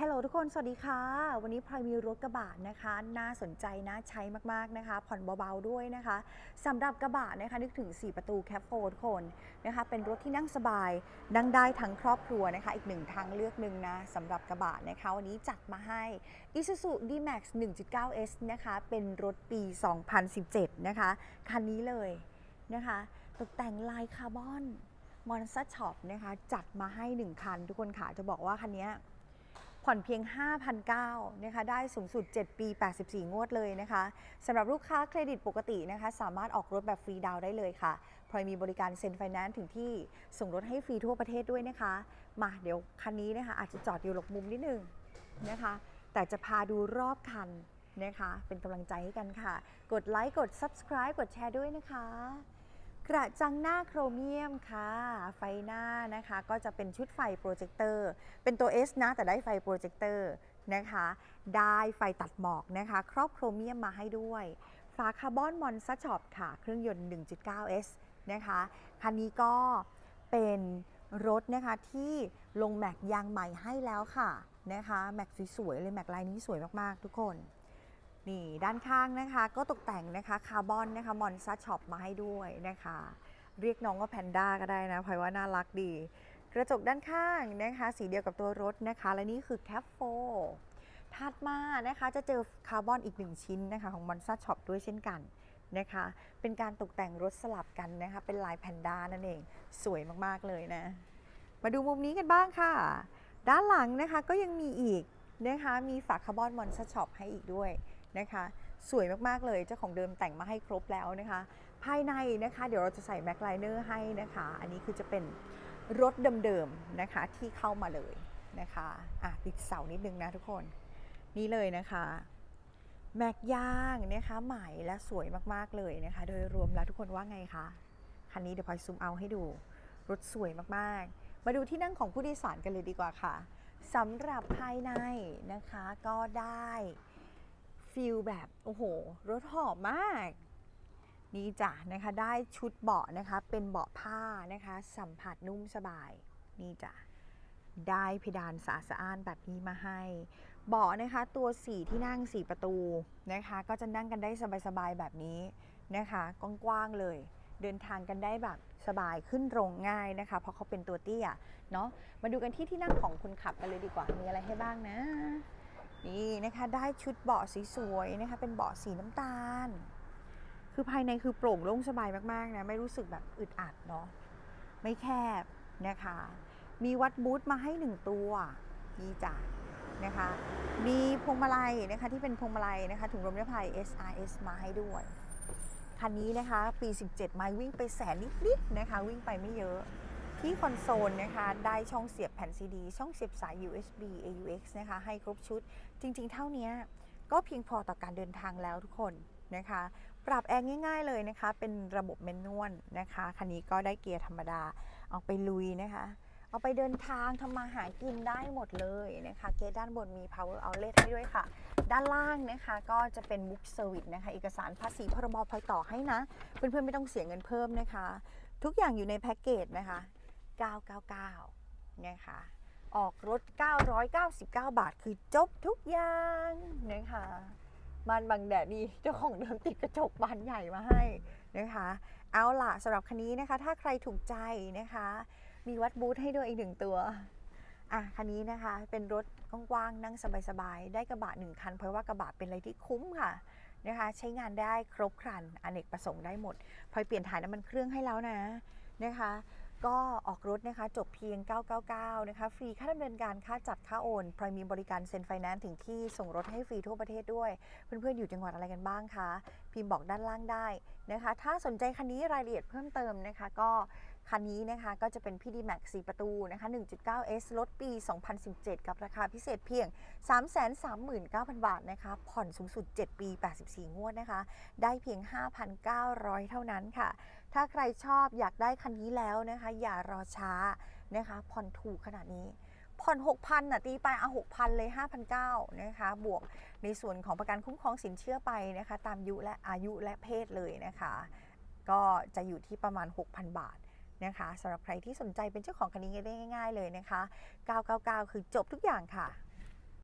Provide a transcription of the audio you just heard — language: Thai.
ฮัลโหลทุกคน สวัสดีค่ะ วันนี้พลอยมีรถกระบะนะคะ น่าสนใจน่าใช้มากๆนะคะ ผ่อนเบาๆด้วยนะคะสำหรับกระบะนะคะนึกถึง 4 ประตูแคปโฟทุกคนนะคะ เป็นรถที่นั่งสบายนั่งได้ทั้งครอบครัวนะคะ อีกหนึ่งทางเลือกหนึ่งนะสำหรับกระบะนะคะ วันนี้จัดมาให้ Isuzu D-Max 1.9S นะคะ เป็นรถปี 2017 นะคะ คันนี้เลยนะคะ ตกแต่งลายคาร์บอนมอนสเตอร์ช็อปนะคะ จัดมาให้ 1 คัน ทุกคนค่ะจะบอกว่าคันนี้ ผ่อนเพียง5,900นะคะ ได้สูงสุด 7 ปี 84 งวดเลยนะคะสำหรับลูกค้าเครดิตปกตินะคะ สามารถออกรถแบบฟรีดาวได้เลยค่ะพลอยมีบริการเซ็นไฟแนนซ์ถึงที่ส่งรถให้ฟรีทั่วประเทศด้วยนะคะ มาเดี๋ยวคันนี้นะคะอาจจะจอดอยู่หลบมุมนิดนึงนะคะ แต่จะพาดูรอบคันนะคะ เป็นกำลังใจให้กันค่ะ กดไลค์ กด subscribe กดแชร์ด้วยนะคะ กระจังหน้าโครเมียมค่ะ ไฟหน้านะคะก็จะเป็นชุดไฟโปรเจคเตอร์ เป็นตัว S นะ แต่ได้ไฟโปรเจคเตอร์นะคะ ได้ไฟตัดหมอกนะคะ ครอบโครเมียมมาให้ด้วย ฝาคาร์บอนมอนสช็อปค่ะ เครื่องยนต์ 1.9S นะคะ คันนี้ก็เป็นรถนะคะที่ลงแม็กยางใหม่ให้แล้วค่ะนะคะ แม็กสวยๆเลยแม็กลายนี้สวยมากๆ ทุกคน นี่ด้านข้างนะคะก็ตกแต่งนะคะคาร์บอนนะคะมอนซัช็อปมาให้ด้วยนะคะ เรียกน้องว่าแพนด้าก็ได้นะพอยว่าน่ารักดี กระจกด้านข้างนะคะสีเดียวกับตัวรถนะคะ และนี่คือแคปโฟถัดมานะคะจะเจอคาร์บอนอีกหนึ่งชิ้นนะคะของมอนซัช็อปด้วยเช่นกันนะคะ เป็นการตกแต่งรถสลับกันนะคะ เป็นลายแพนด้านั่นเองสวยมากๆเลยนะ มาดูมุมนี้กันบ้างค่ะ ด้านหลังนะคะก็ยังมีอีกนะคะมีฝาคาร์บอนมอนซัช็อปให้อีกด้วย นะคะ สวยมากๆเลยเจ้าของเดิมแต่งมาให้ครบแล้วนะคะ ภายในนะคะ เดี๋ยวเราจะใส่แม็กไลเนอร์ให้นะคะ อันนี้คือจะเป็นรถเดิมๆนะคะที่เข้ามาเลยนะคะอะติดเสานิดนึงนะทุกคนนี่เลยนะคะแม็กย่างนะคะใหม่และสวยมากๆเลยนะคะ โดยรวมแล้วทุกคนว่าไงคะคันนี้เดี๋ยวพลอยซูมเอาให้ดูรถสวยมากๆ มาดูที่นั่งของผู้โดยสารกันเลยดีกว่าค่ะสำหรับภายในนะคะก็ได้ ฟิลแบบ โอ้โห รถหอมมาก นี่จ้ะนะคะ ได้ชุดเบาะนะคะ เป็นเบาะผ้านะคะ สัมผัสนุ่มสบาย นี่จ้ะ ได้เพดานสะอาดสะอ้านแบบนี้มาให้ เบาะนะคะ ตัวสี่ที่นั่งสี่ประตูนะคะ ก็จะนั่งกันได้สบายๆแบบนี้นะคะกว้างๆเลยเดินทางกันได้แบบสบายขึ้นรงง่ายนะคะ เพราะเขาเป็นตัวเตี้ยเนาะมาดูกันที่ที่นั่งของคนขับกันเลยดีกว่ามีอะไรให้บ้างนะ นี่นะคะได้ชุดเบาะสีสวยนะคะเป็นเบาะสีน้ำตาล คือภายในคือโปร่งโล่งสบายมากๆนะไม่รู้สึกแบบอึดอัดเนาะไม่แคบนะคะ มีวัดบูธมาให้หนึ่งตัวนี่จ้ะนะคะ มีพวงมาลัยนะคะที่เป็นพวงมาลัยนะคะถุงลมนิรภัย SRS มาให้ด้วย คันนี้นะคะปี 17 ไมล์วิ่งไปแสนนิดๆนะคะ วิ่งไปไม่เยอะ ที่คอนโซลนะคะได้ช่องเสียบแผ่นซีดีช่องเสียบสาย USB AUX นะคะให้ครบชุด จริง ๆ เท่านี้ก็เพียงพอต่อการเดินทางแล้วทุกคนนะคะ ปรับแอร์ง่าย ๆเลยนะคะ เป็นระบบเมนนวลนะคะ คันนี้ก็ได้เกียร์ธรรมดาเอาไปลุยนะคะ เอาไปเดินทางทำมาหากินได้หมดเลยนะคะ เกตด้านบนมี power outlet ให้ด้วยค่ะ ด้านล่างนะคะก็จะเป็น book service นะคะ เอกสารภาษีพรบพลอยต่อให้นะ เพื่อนๆไม่ต้องเสียเงินเพิ่มนะคะ ทุกอย่างอยู่ในแพ็กเกจนะคะ 999 นะคะ ออกรถ 999 บาท คือจบทุกอย่างนะคะบ้านบางแดดนี่เจ้าของเดิมติดกระจกบานใหญ่มาให้นะคะ เอาล่ะสำหรับคันนี้นะคะ ถ้าใครถูกใจนะคะ มีวัดบูธให้ด้วยอีกหนึ่งตัวอะคันนี้นะคะเป็นรถกว้างๆนั่งสบายๆ ได้กระบะหนึ่งคัน เพราะว่ากระบะเป็นอะไรที่คุ้มค่ะนะคะใช้งานได้ครบครันอเนกประสงค์ได้หมดพลอยเปลี่ยนถ่ายน้ำมันเครื่องให้แล้วนะนะคะ ก็ออกรถนะคะจบเพียง 999 นะคะ ฟรีค่าดำเนินการค่าจัดค่าโอนพลอยมีบริการเซ็นไฟแนนซ์ถึงที่ส่งรถให้ฟรีทั่วประเทศด้วย เพื่อนๆ อยู่จังหวัดอะไรกันบ้างคะ พิมพ์บอกด้านล่างได้นะคะ ถ้าสนใจคันนี้รายละเอียดเพิ่มเติมนะคะ ก็ คันนี้นะคะก็จะเป็น PD Max 4ประตูนะคะ 1.9S รถปี 2017 กับราคาพิเศษเพียง 339,000 บาทนะคะ ผ่อนสูงสุด 7 ปี 84 งวดนะคะ ได้เพียง 5,900 เท่านั้นค่ะ ถ้าใครชอบอยากได้คันนี้แล้วนะคะ อย่ารอช้านะคะ ผ่อนถูกขนาดนี้ผ่อน 6,000น่ะตีไปเอา6,000 เลย 5,900นะคะ บวกในส่วนของประกันคุ้มครองสินเชื่อไปนะคะ ตามอายุและอายุและเพศเลยนะคะ ก็จะอยู่ที่ประมาณ 6,000 บาท นะคะสำหรับใครที่สนใจเป็นเจ้าของคันนี้ได้ง่าย ๆ เลยนะคะ 999 คือจบทุกอย่างค่ะ